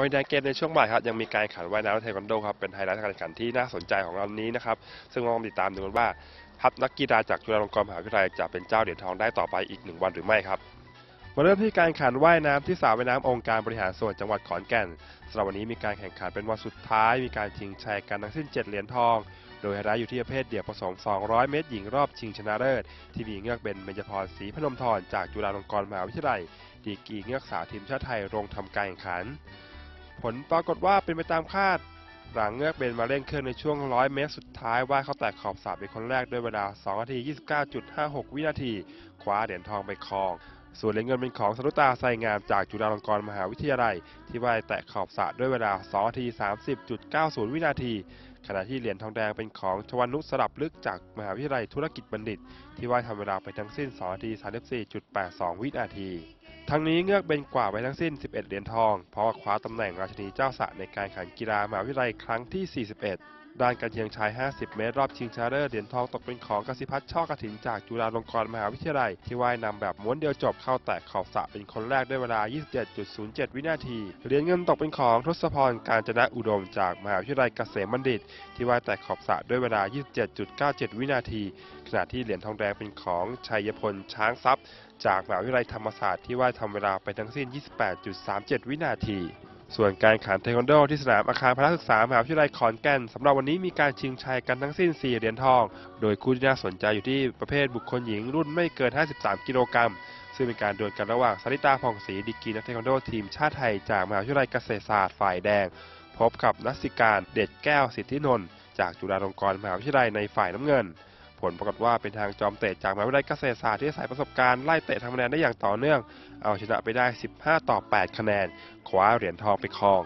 วยแดงเกมในช่วงบ่ายครับยังมีการแข่งขันว่ายน้ำเทควันโดครับเป็นไฮไลท์การแข่งขันที่น่าสนใจของเรานี้นะครับซึ่งเราต้องติดตามดูกันว่าทัพนักกีฬาจากจุฬาลงกรณ์มหาวิทยาลัยจะเป็นเจ้าเหรียญทองได้ต่อไปอีกหนึ่งวันหรือไม่ครับมาเริ่มที่การแข่งขันว่ายน้ำที่สระว่ายน้ำองค์การบริหารส่วนจังหวัดขอนแก่นสำหรับวันนี้มีการแข่งขันเป็นวันสุดท้าย มีการชิงชัยกันทั้งสิ้น 7 เหรียญทอง โดยไฮไลท์อยู่ที่ประเภทเดี่ยวผสม 200 เมตรหญิงรอบชิงชนะเลิศที่มีเงือกเบนเบญจพรศรีพนมทรจากจุฬาลงกรณ์มหาวิทยาลัยดีกีเงือกสาวทีมชาติไทยลงทำการแข่งขัน ผลปรากฏว่าเป็นไปตามคาด หลังเงือกเบนมาเร่งเครื่องในช่วง 100 เมตรสุดท้ายว่ายเข้าแตะขอบสระเป็นคนแรกด้วยเวลา 2 นาที 29.56 วินาทีคว้าเหรียญทองไปครอง ส่วนเหรียญเงินเป็นของสรุตาไซงามจากจุฬาลงกรณ์มหาวิทยาลัย ที่ว่ายแตะขอบสระด้วยเวลา 2 นาที 30.90 วินาทีขณะที่เหรียญทองแดงเป็นของชวันนุสลับลึกจากมหาวิทยาลัยธุรกิจบัณฑิต ที่ว่ายทำเวลาไปทั้งสิ้น2นาที 34.82 วินาที ทั้งนี้เงือกเบนกว่าไปทั้งสิ้น 11 เหรียญทอง เพราะว่าคว้าตำแหน่งราชนีเจ้าสระในการแข่งกีฬามหาวิทยาลัยครั้งที่ 41 ด้านการเชียงชาย 50 เมตร รอบชิงชนะเลิศเหรียญทองตกเป็นของกสิพัฒน์ช่อกระถินจากจุฬาลงกรณ์มหาวิทยาลัย ที่ว่ายนำแบบม้วนเดียวจบเข้าแตะขอบสระเป็นคนแรกด้วยเวลา 27.07 วินาที เหรียญเงินตกเป็นของทศพรการจนะอุดมจากมหาวิทยาลัยเกษมบัณฑิต ที่ว่ายแตะขอบสระด้วยเวลา 27.97 วินาที ขณะที่เหรียญทองแดงเป็นของชัยพลช้างทรัพย์ จากมหาวิทยาลัยธรรมศาสตร์ที่ว่ายทำเวลาไปทั้งสิ้น 28.37 วินาที ส่วนการแข่งขันเทควันโดที่สนามอาคารพระศึกษามหาวิทยาลัยขอนแก่นสำหรับวันนี้มีการชิงชัยกันทั้งสิ้น 4 เหรียญทอง โดยคู่ที่น่าสนใจอยู่ที่ประเภทบุคคลหญิงรุ่นไม่เกิน 53 กิโลกรัมซึ่งเป็นการดวลกันระหว่างสริตาผ่องศรีดีกีนักเทควันโดทีมชาติไทยจากมหาวิทยาลัยเกษตรศาสตร์ฝ่ายแดง พบกับนักสิการเด็ดแก้วสิทธินนท์จากจุฬาลงกรณ์มหาวิทยาลัยในฝ่ายน้ำเงิน ผลปรากฏว่าเป็นทางจอมเตะจากมหาวิทยาลัยเกษตรศาสตร์ที่อาศัยประสบการณ์ไล่เตะทำคะแนนได้อย่างต่อเนื่อง เอาชนะไปได้ 15 ต่อ 8 คะแนนคว้าเหรียญทองไปครอง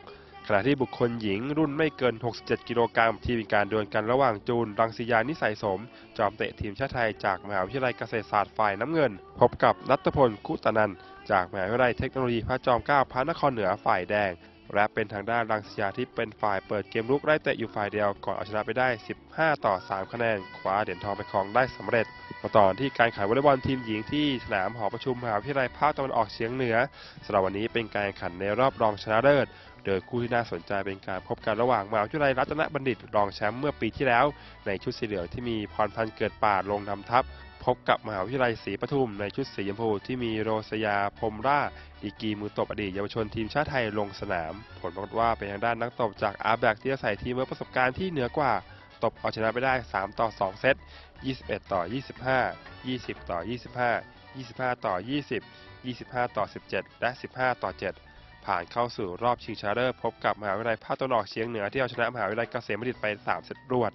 ขณะที่บุคคลหญิงรุ่นไม่เกิน 67 กิโลกรัมที่มีการดวลกันระหว่างจูนรังสียานิสัยสม จอมเตะทีมชาติไทยจากมหาวิทยาลัยเกษตรศาสตร์ฝ่ายน้ำเงิน พบกับนัทพลคุตนันจากมหาวิทยาลัยเทคโนโลยีพระจอมเกล้าพระนครเหนือฝ่ายแดง และเป็นทางด้านรังสยาที่เป็นฝ่ายเปิดเกมลุกไล่เตะอยู่ฝ่ายเดียวก่อนเอาชนะไปได้ 15 ต่อ 3 คะแนนคว้าเหรียญทองไปครองได้สำเร็จมาต่อที่การแข่งวอลเลย์บอลทีมหญิงที่สนามหอประชุมมหาวิทยาลัยภาคตะวันออกเฉียงเหนือสำหรับวันนี้เป็นการแข่งขันในรอบรองชนะเลิศโดยคู่ที่น่าสนใจเป็นการพบกันระหว่างมหาวิทยาลัยรัตนบัณฑิตรองแชมป์เมื่อปีที่แล้ว ในชุดสีเหลืองที่มีพรพันธ์เกิดป่าลงนำทัพพบกับมหาวิทยาลัยศรีปทุมในชุดสีชมพูที่มีโรสยาพรมราช ดีกีมือตบอดีตเยาวชนทีมชาติไทยลงสนาม ผลปรากฏว่าเป็นทางด้านนักตบจากอาร์แบกที่อาศัยทีมเวิร์คประสบการณ์ที่เหนือกว่า ตบเอาชนะไปได้ 3 ต่อ 2 เซต 21 ต่อ 25 20 ต่อ 25 25 ต่อ 20 25 ต่อ 17 และ 15 ต่อ 7 ผ่านเข้าสู่รอบชิงชนะเลิศพบกับมหาวิทยาลัยภาคตะวันออกเฉียงเหนือที่เอาชนะมหาวิทยาลัยเกษมบัณฑิตไป 3 เซตรวด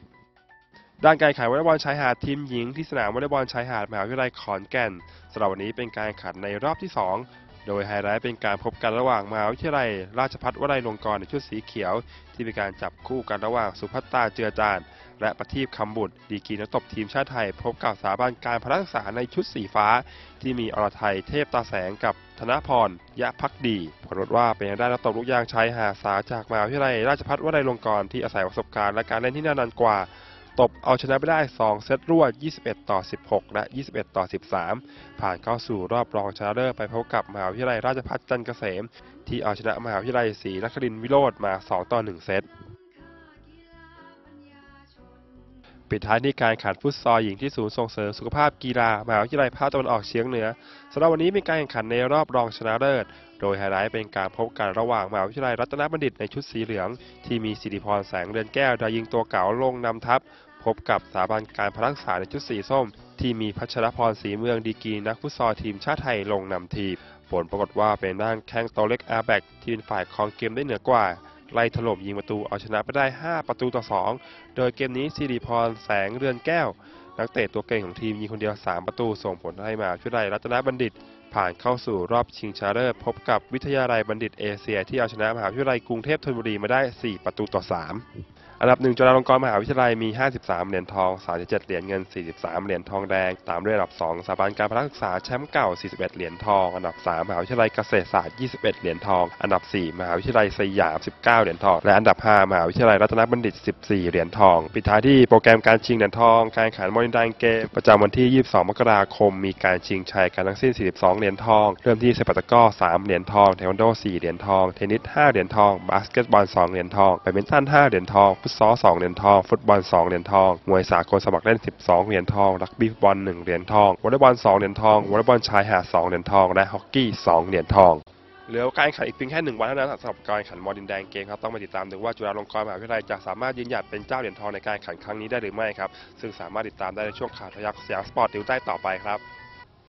ด้านการแข่งวอลเลย์บอลชายหาดทีมหญิงที่สนามวอลเลย์บอลชายหาดมหาวิทยาลัยขอนแก่นสำหรับวันนี้เป็นการแข่งขันในรอบที่ 2 โดยไฮไลท์เป็นการพบกันระหว่างมหาวิทยาลัย ราชภัฏวลัยลงกรณ์ในชุดสีเขียว ที่มีการจับคู่กันระหว่างสุภัตตาเจือจาน และประทีปคำบุตร ดีกีนักตบทีมชาติไทย พบกับสถาบันการพละศึกษาในชุดสีฟ้า ที่มีอรไทยเทพตาแสงกับธนพร ยะพักดีผลว่าเป็นทางด้นักตบลูกยางชายหาสาจากมหาวิทยาลัย ราชภัฏวลัยลงกรณ์ที่อาศัยประสบการณ์และการเล่นที่นานกว่า ตบเอาชนะไปได้ 2 เซตรวด 21 ต่อ 16 และ 21 ต่อ 13 ผ่านเข้าสู่รอบรองชนะเลิศไปพบกับมหาวิทยาลัยราชภัฏจันทร์เกษม ที่เอาชนะมหาวิทยาลัยศรีนครินทร์วิโรธมา 2 ต่อ 1 เซต ปิดท้ายที่การขันฟุตซอลหญิงที่ศูนย์ส่งเสริมสุขภาพกีฬามหาวิทยาลัยภาคตะวันออกเฉียงเหนือสำหรับวันนี้มีการแข่งขันในรอบรองชนะเลิศ โดยไฮไลท์เป็นการพบกันระหว่างมหาวิทยาลัยรัตนบัณฑิตในชุดสีเหลือง ที่มีสิริพรแสงเรือนแก้วดายิงตัวเก่าลงนำทัพ พบกับสถาบันการพลักษาในชุดสีส้ม ที่มีพัชรพรศรีเมืองดีกีนักฟุตซอลทีมชาติไทยลงนำทีมผลปรากฏว่าเป็นด้านแข้งโตวเล็กอาร์แบกที่เป็นฝ่ายครองเกมได้เหนือกว่า ไล่ถล่มยิงประตูเอาชนะไปได้ 5 ประตูต่อ 2 โดยเกมนี้สิริพรแสงเรือนแก้ว นักเตะตัวเก่งของทีมยิงคนเดียว 3 ประตูส่งผลให้มาวิทยาลัยรัตนบัณฑิต ผ่านเข้าสู่รอบชิงชนะเลิศพบกับวิทยาลัยบัณฑิตเอเชีย ที่เอาชนะมหาวิทยาลัยกรุงเทพธนบุรีมาได้ 4 ประตูต่อ 3 อันดับหนึ่งจุฬาลงกรณ์มหาวิทยาลัยมี 53 เหรียญทอง 37 เหรียญเงิน 43 เหรียญทองแดง ตามด้วยอันดับ 2สถาบันการพละศึกษาแชมป์เก่า 41 เหรียญทอง อันดับ 3 มหาวิทยาลัยเกษตรศาสตร์ 21 เหรียญทอง อันดับ 4 มหาวิทยาลัยสยาม 19 เหรียญทอง และอันดับ 5 มหาวิทยาลัยรัตนบัณฑิต 14 เหรียญทอง ปิดท้ายที่โปรแกรมการชิงเหรียญทอง การแข่งขันมอนิเตอร์เกมประจำวันที่ 22 มกราคม มีการชิงชัยกันทั้งสิ้น 42 เหรียญทอง เริ่มที่เซปัตตะก้อ 3 เหรียญทอง เทควันโด 4 เหรียญทอง เทนนิส 5 เหรียญทอง บาสเกตบอล 2 เหรียญทองแบดมินตัน 5 เหรียญทองฟุตซอล2เหรียญทอง ฟุตบอล 2 เหรียญทอง มวยสากลสมัครเล่น 12 เหรียญทอง รักบี้ฟุตบอล 1 เหรียญทอง วอลเลย์บอล 2 เหรียญทอง วอลเลย์บอลชายหาด 2 เหรียญทอง และฮอกกี้ 2 เหรียญทองเหลือการแข่งขันอีกเพียงแค่หนึ่งวันเท่านั้นสำหรับการแข่งขันมอดินแดงเกมครับต้องมาติดตามดูว่าจุฬาลงกรณ์มหาวิทยาลัยจะสามารถยืนหยัดเป็นเจ้าเหรียญทองในการแข่งขันครั้งนี้ได้หรือไม่ครับซึ่งสามารถติดตามได้ในช่วงข่าวทะยักสยามสปอร์ตดิวใต้ต่อไปครับ